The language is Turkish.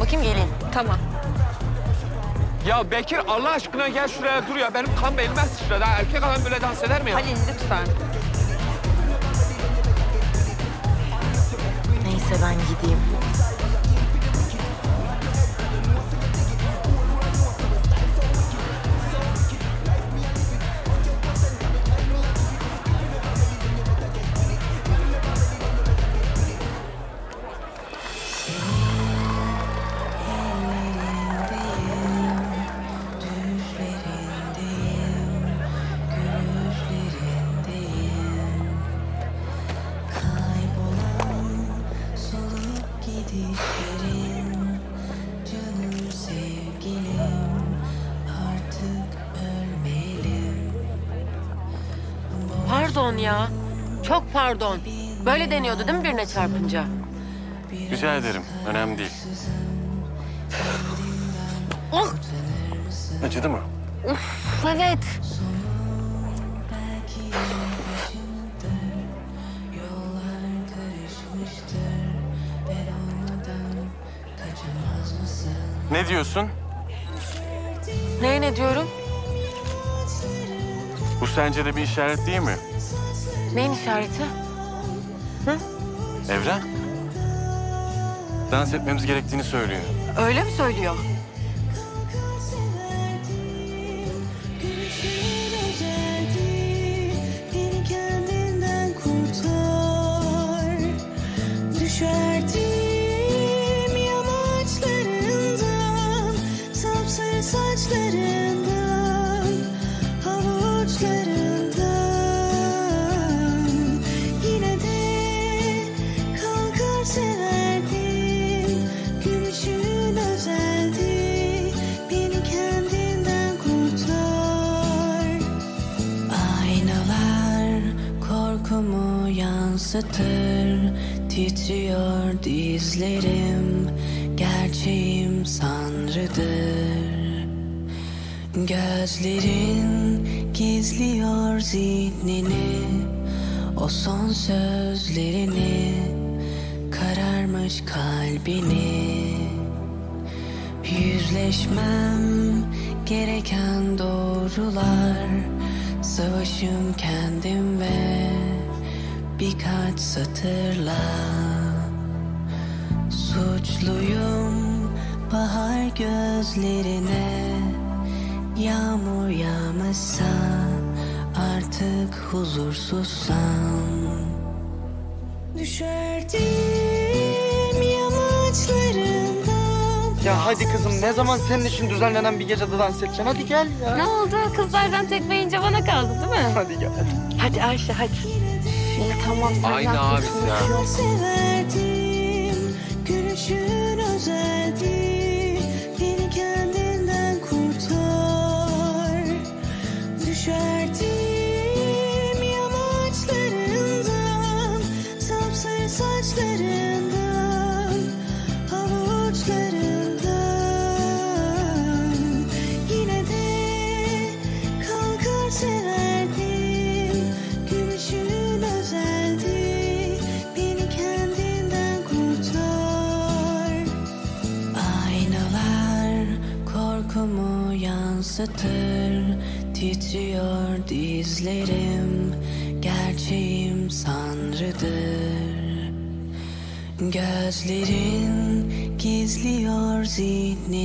bakayım gelin. Tamam. Ya Bekir Allah aşkına gel şuraya dur ya. Benim kan belime sıçradı. ha. Erkek adam böyle dans eder mi ya? Halil lütfen. Neyse ben gideyim. Pardon ya. Çok pardon. Böyle deniyordu değil mi birine çarpınca? Rica ederim. Önemli değil. Oh, Acıdı mı? evet. Kaçamaz mısın? Ne diyorsun? Neye ne diyorum? Bu sence de bir işaret değil mi? Neyin işareti? Evren? Dans etmemiz gerektiğini söylüyor. Öyle mi söylüyor? Düşerdim yamaçlarından Sapsarı saçlarından kalkar severdim Gülüşün özeldi. Beni kendinden kurtar. Aynalar korkumu yansıtır. Titriyor dizlerim. Gerçeğim sanrıdır. Gözlerin gizliyor zihnini. O son sözlerini Kararmış kalbini. Yüzleşmem gereken doğrular Savaşım kendim ve birkaç satırla. Suçluyum bahar gözlerine Yağmur yağmasa artık huzursuzsam. Düşerdim Ya hadi kızım ne zaman senin için düzenlenen bir gecede dans edeceksin? Hadi gel ya. Ne oldu? Kızlardan tekmeyince bana kaldı değil mi? Hadi gel. Hadi Ayşe hadi. İyi tamam Aynı haklısın. abi ya. Çok severdim Gülüşün özeldi yansıtır Titriyor dizlerim. Gerçeğim sanrıdır. Gözlerin gizliyor zihnini